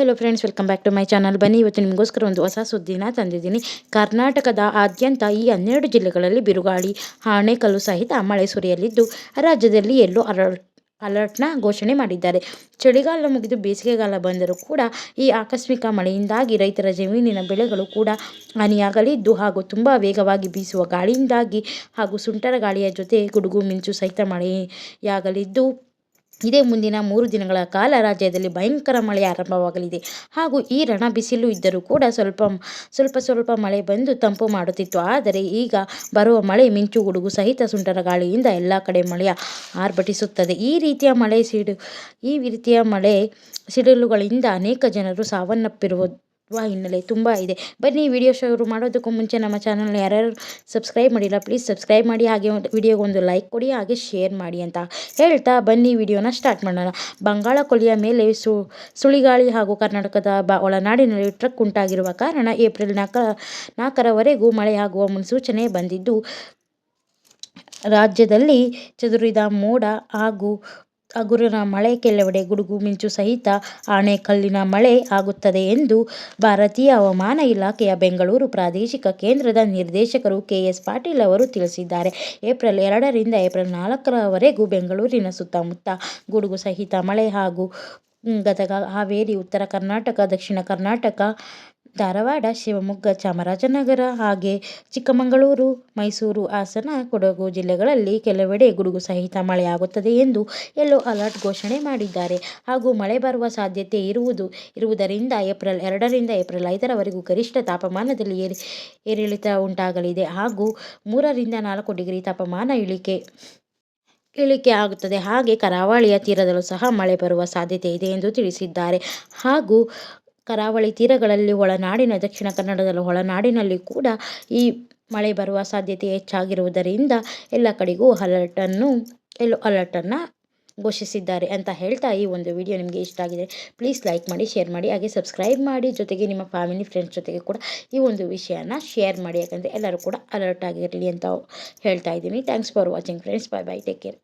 Hello friends welcome back to my channel ಬನ್ನಿ, ಇವತ್ತು ನಿಮಗೋಸ್ಕರ ಒಂದು ಹೊಸ ಸುದ್ದಿನ ತಂದಿದ್ದೀನಿ. ಕರ್ನಾಟಕದ ಆದ್ಯಂತ ಈ ಹನ್ನೆರಡು ಜಿಲ್ಲೆಗಳಲ್ಲಿ ಬಿರುಗಾಳಿ ಆಣೆಕಲ್ಲು ಸಹಿತ ಮಳೆ ಸುರಿಯಲಿದ್ದು, ರಾಜ್ಯದಲ್ಲಿ ಎಲ್ಲೋ ಅಲರ್ಟ್, ಅಲರ್ಟ್ನ ಘೋಷಣೆ ಮಾಡಿದ್ದಾರೆ. ಚಳಿಗಾಲ ಮುಗಿದು ಬೇಸಿಗೆಗಾಲ ಬಂದರೂ ಕೂಡ ಈ ಆಕಸ್ಮಿಕ ಮಳೆಯಿಂದಾಗಿ ರೈತರ ಜಮೀನಿನ ಬೆಳೆಗಳು ಕೂಡ ಹಾನಿಯಾಗಲಿದ್ದು ಹಾಗೂ ತುಂಬ ವೇಗವಾಗಿ ಬೀಸುವ ಗಾಳಿಯಿಂದಾಗಿ ಹಾಗೂ ಸುಂಟರ ಗಾಳಿಯ ಜೊತೆ ಗುಡುಗು, ಮಿಂಚು ಸಹಿತ ಮಳೆಯಾಗಲಿದ್ದು ಇದೇ ಮುಂದಿನ ಮೂರು ದಿನಗಳ ಕಾಲ ರಾಜ್ಯದಲ್ಲಿ ಭಯಂಕರ ಮಳೆ ಆರಂಭವಾಗಲಿದೆ. ಹಾಗೂ ಈ ರಣ ಬಿಸಿಲು ಇದ್ದರೂ ಕೂಡ ಸ್ವಲ್ಪ ಸ್ವಲ್ಪ ಸ್ವಲ್ಪ ಮಳೆ ಬಂದು ತಂಪು ಮಾಡುತ್ತಿತ್ತು. ಆದರೆ ಈಗ ಬರುವ ಮಳೆ ಮಿಂಚು ಗುಡುಗು ಸಹಿತ ಸುಂಟರ ಗಾಳಿಯಿಂದ ಎಲ್ಲ ಕಡೆ ಮಳೆಯ ಆರ್ಭಟಿಸುತ್ತದೆ. ಈ ರೀತಿಯ ಮಳೆ ಸಿಡು, ಈ ರೀತಿಯ ಮಳೆ ಸಿಡಿಲುಗಳಿಂದ ಅನೇಕ ಜನರು ಸಾವನ್ನಪ್ಪಿರುವ ಹಿನ್ನೆಲೆ ತುಂಬ ಇದೆ. ಬನ್ನಿ ವಿಡಿಯೋ ಶುರು ಮಾಡೋದಕ್ಕೂ ಮುಂಚೆ ನಮ್ಮ ಚಾನಲ್ನ ಯಾರ್ಯಾರು ಸಬ್ಸ್ಕ್ರೈಬ್ ಮಾಡಿಲ್ಲ ಪ್ಲೀಸ್ ಸಬ್ಸ್ಕ್ರೈಬ್ ಮಾಡಿ, ಹಾಗೆ ವಿಡಿಯೋಗೆ ಒಂದು ಲೈಕ್ ಕೊಡಿ, ಹಾಗೆ ಶೇರ್ ಮಾಡಿ ಅಂತ ಹೇಳ್ತಾ ಬನ್ನಿ ವಿಡಿಯೋನ ಸ್ಟಾರ್ಟ್ ಮಾಡೋಣ. ಬಂಗಾಳ ಕೊಲ್ಲಿಯ ಮೇಲೆ ಸು, ಸುಳಿಗಾಳಿ ಹಾಗೂ ಕರ್ನಾಟಕದ ಬ, ಒಳನಾಡಿನಲ್ಲಿ ಟ್ರಕ್ ಉಂಟಾಗಿರುವ ಕಾರಣ ಏಪ್ರಿಲ್ ನಾಲ್ಕ ನಾಲ್ಕರವರೆಗೂ ಮಳೆಯಾಗುವ ಮುನ್ಸೂಚನೆ ಬಂದಿದ್ದು. ರಾಜ್ಯದಲ್ಲಿ ಚದುರಿದ ಮೋಡ ಹಾಗೂ ಹಗುರನ ಮಳೆ ಕೆಲವೆಡೆ ಗುಡುಗು ಮಿಂಚು ಸಹಿತ ಆಣೆಕಲ್ಲಿನ ಮಳೆ ಆಗುತ್ತದೆ ಎಂದು ಭಾರತೀಯ ಹವಾಮಾನ ಇಲಾಖೆಯ ಬೆಂಗಳೂರು ಪ್ರಾದೇಶಿಕ ಕೇಂದ್ರದ ನಿರ್ದೇಶಕರು ಕೆಎಸ್ ಪಾಟೀಲ್ ಅವರು ತಿಳಿಸಿದ್ದಾರೆ. ಏಪ್ರಿಲ್ ಎರಡರಿಂದ ಏಪ್ರಿಲ್ ನಾಲ್ಕರವರೆಗೂ ಬೆಂಗಳೂರಿನ ಸುತ್ತಮುತ್ತ ಗುಡುಗು ಸಹಿತ ಮಳೆ ಹಾಗೂ ಗದಗ, ಹಾವೇರಿ, ಉತ್ತರ ಕರ್ನಾಟಕ, ದಕ್ಷಿಣ ಕರ್ನಾಟಕ ಧಾರವಾಡ, ಶಿವಮೊಗ್ಗ, ಚಾಮರಾಜನಗರ ಹಾಗೆ ಚಿಕ್ಕಮಗಳೂರು, ಮೈಸೂರು ಹಾಸನ, ಕೊಡಗು ಜಿಲ್ಲೆಗಳಲ್ಲಿ ಕೆಲವೆಡೆ ಗುಡುಗು ಸಹಿತ ಮಳೆಯಾಗುತ್ತದೆ ಎಂದು ಯೆಲ್ಲೋ ಅಲರ್ಟ್ ಘೋಷಣೆ ಮಾಡಿದ್ದಾರೆ. ಹಾಗೂ ಮಳೆ ಬರುವ ಸಾಧ್ಯತೆ ಇರುವುದು, ಇರುವುದರಿಂದ ಏಪ್ರಿಲ್ ಎರಡರಿಂದ ಏಪ್ರಿಲ್ ಐದರವರೆಗೂ ಗರಿಷ್ಠ ತಾಪಮಾನದಲ್ಲಿ ಏರಿ, ಏರಿಳಿತ ಉಂಟಾಗಲಿದೆ. ಹಾಗೂ ಮೂರರಿಂದ ನಾಲ್ಕು ಡಿಗ್ರಿ ತಾಪಮಾನ ಇಳಿಕೆ ಇಳಿಕೆ ಆಗುತ್ತದೆ. ಹಾಗೆ ಕರಾವಳಿಯ ತೀರದಲ್ಲೂ ಸಹ ಮಳೆ ಬರುವ ಸಾಧ್ಯತೆ ಇದೆ ಎಂದು ತಿಳಿಸಿದ್ದಾರೆ. ಹಾಗೂ ಕರಾವಳಿ ತೀರಗಳಲ್ಲಿ ಒಳನಾಡಿನ ದಕ್ಷಿಣ ಕನ್ನಡದ ಒಳನಾಡಿನಲ್ಲಿ ಕೂಡ ಈ ಮಳೆ ಬರುವ ಸಾಧ್ಯತೆ ಹೆಚ್ಚಾಗಿರುವುದರಿಂದ ಎಲ್ಲ ಕಡೆಗೂ ಅಲರ್ಟನ್ನು ಎಲ್ಲೋ ಅಲರ್ಟನ್ನು ಘೋಷಿಸಿದ್ದಾರೆ ಅಂತ ಹೇಳ್ತಾ ಈ ಒಂದು ವಿಡಿಯೋ ನಿಮಗೆ ಇಷ್ಟ ಆಗಿದೆ. ಪ್ಲೀಸ್ ಲೈಕ್ ಮಾಡಿ ಶೇರ್ ಮಾಡಿ, ಹಾಗೆ ಸಬ್ಸ್ಕ್ರೈಬ್ ಮಾಡಿ. ಜೊತೆಗೆ ನಿಮ್ಮ ಫ್ಯಾಮಿಲಿ ಫ್ರೆಂಡ್ಸ್ ಜೊತೆಗೆ ಕೂಡ ಈ ಒಂದು ವಿಷಯನ ಶೇರ್ ಮಾಡಿ. ಯಾಕಂದರೆ ಎಲ್ಲರೂ ಕೂಡ ಅಲರ್ಟ್ ಆಗಿರಲಿ ಅಂತ ಹೇಳ್ತಾ ಇದ್ದೀನಿ. Thanks for watching friends bye bye take care